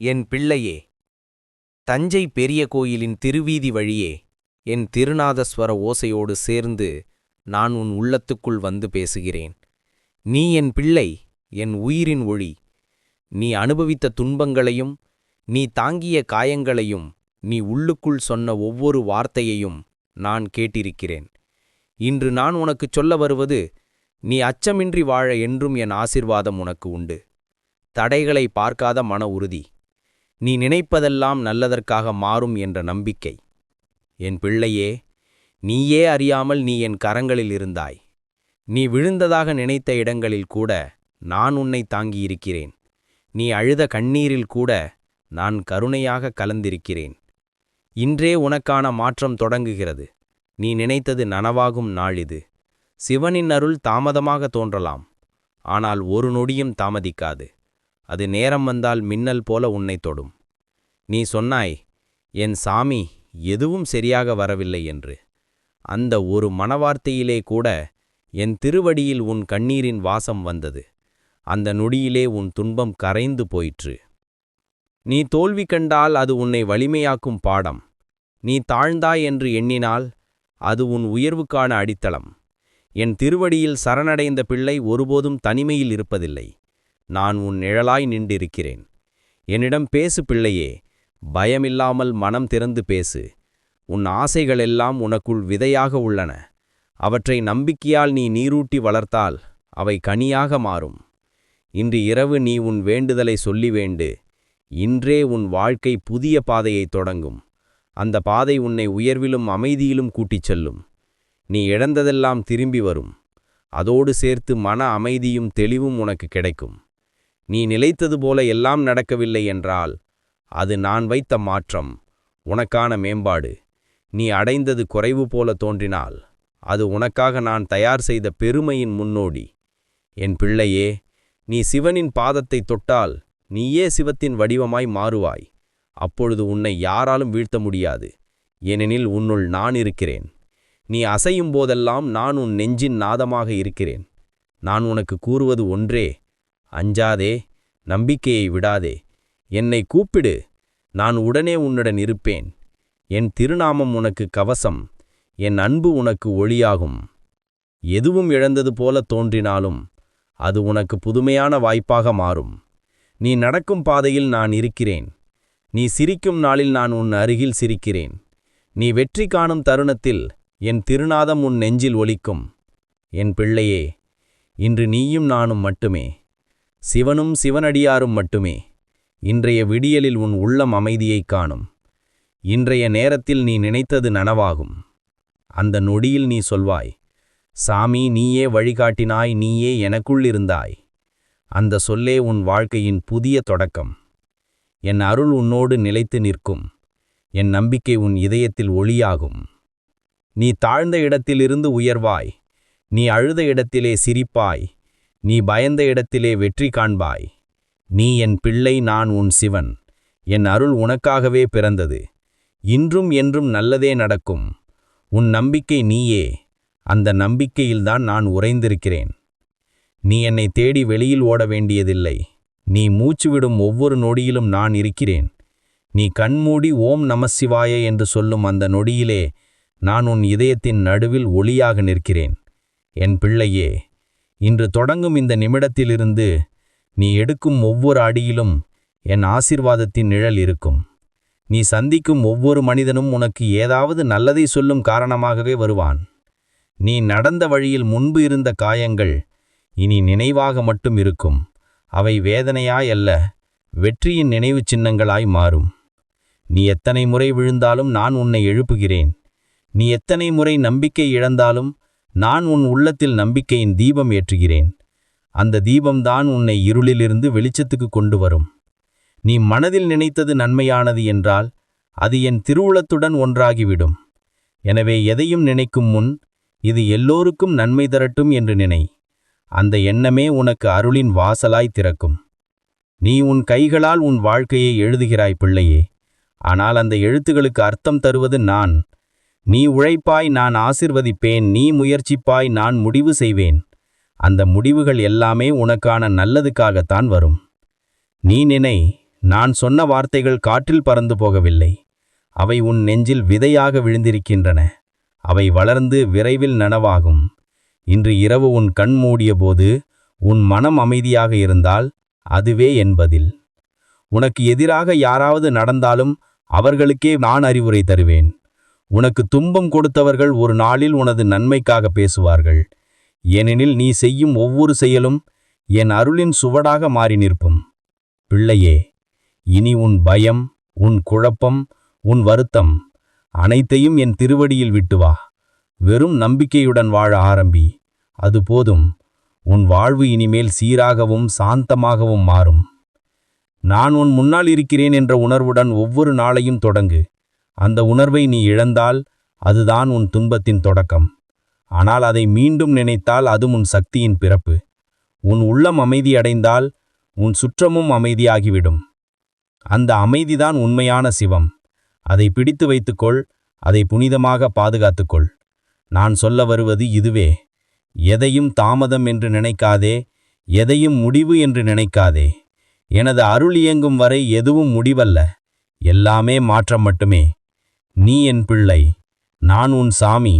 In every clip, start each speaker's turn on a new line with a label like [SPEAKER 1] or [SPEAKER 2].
[SPEAKER 1] என் பிள்ளையே தஞ்சை பெரிய கோயிலின் திருவீதி வழியே என் திருநாதஸ்வர ஓசையோடு சேர்ந்து நான் உன் உள்ளத்துக்குள் வந்து பேசுகிறேன். நீ என் பிள்ளை என் உயிரின் ஒளி. நீ அனுபவித்த துன்பங்களையும் நீ தாங்கிய காயங்களையும் நீ உள்ளுக்குள் சொன்ன ஒவ்வொரு வார்த்தையையும் நான் கேட்டிருக்கிறேன். இன்று நான் உனக்குச் சொல்ல வருவது நீ அச்சமின்றி வாழ என்றும் என் ஆசிர்வாதம் உனக்கு உண்டு. தடைகளை பார்க்காத மன உறுதி. நீ நினைப்பதெல்லாம் நல்லதற்காக மாறும் என்ற நம்பிக்கை. என் பிள்ளையே நீயே அறியாமல் நீ என் கரங்களில் இருந்தாய். நீ விழுந்ததாக நினைத்த இடங்களில் கூட நான் உன்னை தாங்கியிருக்கிறேன். நீ அழுத கண்ணீரில் கூட நான் கருணையாக கலந்திருக்கிறேன். இன்றே உனக்கான மாற்றம் தொடங்குகிறது. நீ நினைத்தது நனவாகும் நாள் இது சிவனின் அருள் தாமதமாக தோன்றலாம். ஆனால் ஒரு நொடியும் தாமதிக்காது. அது நேரம் வந்தால் மின்னல் போல உன்னை தொடும். நீ சொன்னாய் என் சாமி எதுவும் சரியாக வரவில்லை என்று. அந்த ஒரு மனவார்த்தையிலே கூட என் திருவடியில் உன் கண்ணீரின் வாசம் வந்தது. அந்த நொடியிலே உன் துன்பம் கரைந்து போயிற்று. நீ தோல்வி கண்டால் அது உன்னை வலிமையாக்கும் பாடம். நீ தாழ்ந்தாய் என்று எண்ணினால் அது உன் உயர்வுக்கான அடித்தளம். என் திருவடியில் சரணடைந்த பிள்ளை ஒருபோதும் தனிமையில் இருப்பதில்லை. நான் உன் நிழலாய் நின்றிருக்கிறேன். என்னிடம் பேசு பிள்ளையே பயமில்லாமல் மனம் திறந்து பேசு. உன் ஆசைகளெல்லாம் உனக்குள் விதையாக உள்ளன. அவற்றை நம்பிக்கையால் நீ நீரூட்டி வளர்த்தால் அவை கனியாக மாறும். இன்று இரவு நீ உன் வேண்டுதலை சொல்லி வேண்டு. இன்றே உன் வாழ்க்கை புதிய பாதையை தொடங்கும். அந்த பாதை உன்னை உயர்விலும் அமைதியிலும் கூட்டிச் செல்லும். நீ இழந்ததெல்லாம் திரும்பி வரும். அதோடு சேர்த்து மன அமைதியும் தெளிவும் உனக்கு கிடைக்கும். நீ நிலைத்தது போல எல்லாம் நடக்கவில்லை என்றால் அது நான் வைத்த மாற்றம் உனக்கான மேம்பாடு. நீ அடைந்தது குறைவு போல தோன்றினால் அது உனக்காக நான் தயார் செய்த பெருமையின் முன்னோடி. என் பிள்ளையே நீ சிவனின் பாதத்தை தொட்டால் நீயே சிவத்தின் வடிவமாய் மாறுவாய். அப்பொழுது உன்னை யாராலும் வீழ்த்த முடியாது. ஏனெனில் உன்னுள் நான் இருக்கிறேன். நீ அசையும் போதெல்லாம் நான் உன் நெஞ்சின் நாதமாக இருக்கிறேன். நான் உனக்கு கூறுவது ஒன்றே அஞ்சாதே நம்பிக்கையை விடாதே. என்னை கூப்பிடு நான் உடனே உன்னுடன் இருப்பேன். என் திருநாமம் உனக்கு கவசம் என் அன்பு உனக்கு ஒளியாகும். எதுவும் இழந்தது போல தோன்றினாலும் அது உனக்கு புதுமையான வாய்ப்பாக மாறும். நீ நடக்கும் பாதையில் நான் இருக்கிறேன். நீ சிரிக்கும் நாளில் நான் உன் அருகில் சிரிக்கிறேன். நீ வெற்றி காணும் தருணத்தில் என் திருநாதம் உன் நெஞ்சில் ஒலிக்கும். என் பிள்ளையே இன்று நீயும் நானும் மட்டுமே. சிவனும் சிவனடியாரும் மட்டுமே. இன்றைய விடியலில் உன் உள்ளம் அமைதியைக் காணும். இன்றைய நேரத்தில் நீ நினைத்தது நனவாகும். அந்த நொடியில் நீ சொல்வாய் சாமி நீயே வழிகாட்டினாய் நீயே எனக்குள் இருந்தாய். அந்த சொல்லே உன் வாழ்க்கையின் புதிய தொடக்கம். என் அருள் உன்னோடு நிலைத்து நிற்கும். என் நம்பிக்கை உன் இதயத்தில் ஒளியாகும். நீ தாழ்ந்த இடத்திலிருந்து உயர்வாய். நீ அழுத இடத்திலே சிரிப்பாய். நீ பயந்த இடத்திலே வெற்றி காண்பாய். நீ என் பிள்ளை நான் உன் சிவன். என் அருள் உனக்காகவே பிறந்தது. இன்றும் என்றும் நல்லதே நடக்கும். உன் நம்பிக்கை நீயே. அந்த நம்பிக்கையில்தான் நான் உறைந்திருக்கிறேன். நீ என்னை தேடி வெளியில் ஓட வேண்டியதில்லை. நீ மூச்சுவிடும் ஒவ்வொரு நொடியிலும் நான் இருக்கிறேன். நீ கண்மூடி ஓம் நமசிவாய என்று சொல்லும் அந்த நொடியிலே நான் உன் இதயத்தின் நடுவில் ஒளியாக நிற்கிறேன். என் பிள்ளையே இன்று தொடங்கும் இந்த நிமிடத்திலிருந்து நீ எடுக்கும் ஒவ்வொரு அடியிலும் என் ஆசிர்வாதத்தின் நிழல் இருக்கும். நீ சந்திக்கும் ஒவ்வொரு மனிதனும் உனக்கு ஏதாவது நல்லதை சொல்லும் காரணமாகவே வருவான். நீ நடந்த வழியில் முன்பு இருந்த காயங்கள் இனி நினைவாக மட்டும் இருக்கும். அவை வேதனையாய் அல்ல வெற்றியின் நினைவு சின்னங்களாய் மாறும். நீ எத்தனை முறை விழுந்தாலும் நான் உன்னை எழுப்புகிறேன். நீ எத்தனை முறை நம்பிக்கை இழந்தாலும் நான் உன் உள்ளத்தில் நம்பிக்கையின் தீபம் ஏற்றுகிறேன். அந்த தீபம்தான் உன்னை இருளிலிருந்து வெளிச்சத்துக்கு கொண்டு வரும். நீ மனதில் நினைத்தது நன்மையானது என்றால் அது என் திருவுளத்துடன் ஒன்றாகிவிடும். எனவே எதையும் நினைக்கும் முன் இது எல்லோருக்கும் நன்மை தரட்டும் என்று நினை. அந்த எண்ணமே உனக்கு அருளின் வாசலாய் திறக்கும். நீ உன் கைகளால் உன் வாழ்க்கையை எழுதுகிறாய் பிள்ளையே. ஆனால் அந்த எழுத்துகளுக்கு அர்த்தம் தருவது நான். நீ உழைப்பாய் நான் ஆசிர்வதிப்பேன் நீ முயற்சிப்பாய் நான் முடிவு செய்வேன். அந்த முடிவுகள் எல்லாமே உனக்கான நல்லதுக்காகத்தான் வரும். நீ நினை
[SPEAKER 2] நான் சொன்ன வார்த்தைகள் காற்றில் பறந்து போகவில்லை. அவை உன் நெஞ்சில் விதையாக விழுந்திருக்கின்றன. அவை வளர்ந்து விரைவில் நனவாகும். இன்று இரவு உன் கண் மூடியபோது உன் மனம் அமைதியாக இருந்தால் அதுவே என்பதில் உனக்கு எதிராக யாராவது நடந்தாலும் அவர்களுக்கே நான் அறிவுரை தருவேன். உனக்கு துன்பம் கொடுத்தவர்கள் ஒரு நாளில் உனது நன்மைக்காக பேசுவார்கள். ஏனெனில் நீ செய்யும் ஒவ்வொரு செயலும் என் அருளின் சுவடாக மாறி நிற்பும் பிள்ளையே இனி உன் பயம் உன் குழப்பம் உன் வருத்தம் அனைத்தையும் என் திருவடியில் விட்டு வா. வெறும் நம்பிக்கையுடன் வாழ ஆரம்பி. அது போதும். உன் வாழ்வு இனிமேல் சீராகவும் சாந்தமாகவும் மாறும். நான் உன் முன்னால் இருக்கிறேன் என்ற உணர்வுடன் ஒவ்வொரு நாளையும் தொடங்கு. அந்த உணர்வை நீ இழந்தால் அதுதான் உன் துன்பத்தின் தொடக்கம். ஆனால் அதை மீண்டும் நினைத்தால் அது உன் சக்தியின் பிறப்பு. உன் உள்ளம் அமைதியடைந்தால் உன் சுற்றமும் அமைதியாகிவிடும். அந்த அமைதிதான் உண்மையான சிவம். அதை பிடித்து வைத்துக்கொள் அதை புனிதமாக பாதுகாத்துக்கொள். நான் சொல்ல வருவது இதுவே. எதையும் தாமதம் என்று நினைக்காதே எதையும் முடிவு என்று நினைக்காதே. எனது அருள் இயங்கும் வரை எதுவும் முடிவல்ல. எல்லாமே மாற்றம் மட்டுமே. நீ என் பிள்ளை நான் உன் சாமி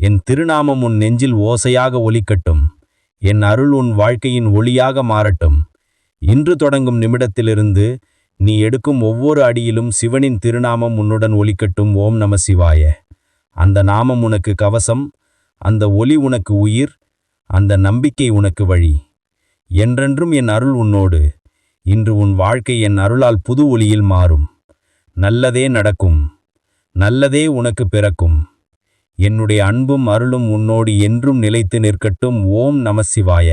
[SPEAKER 2] என் திருநாமம் உன் நெஞ்சில் ஓசையாக ஒலிக்கட்டும் என் அருள் உன் வாழ்க்கையின் ஒளியாக மாறட்டும். இன்று தொடங்கும் நிமிடத்திலிருந்து நீ எடுக்கும் ஒவ்வொரு அடியிலும் சிவனின் திருநாமம் உன்னுடன் ஒலிக்கட்டும் ஓம் நம சிவாய. அந்த நாமம் உனக்கு கவசம் அந்த ஒளி உனக்கு உயிர் அந்த நம்பிக்கை உனக்கு வழி. என்றென்றும் என் அருள் உன்னோடு இன்று உன் வாழ்க்கை என் அருளால் புது ஒளியில் மாறும். நல்லதே நடக்கும். நல்லதே உனக்கு பிறக்கும். என்னுடைய அன்பும் அருளும் உன்னோடு என்றும் நிலைத்து நிற்கட்டும். ஓம் நமசிவாய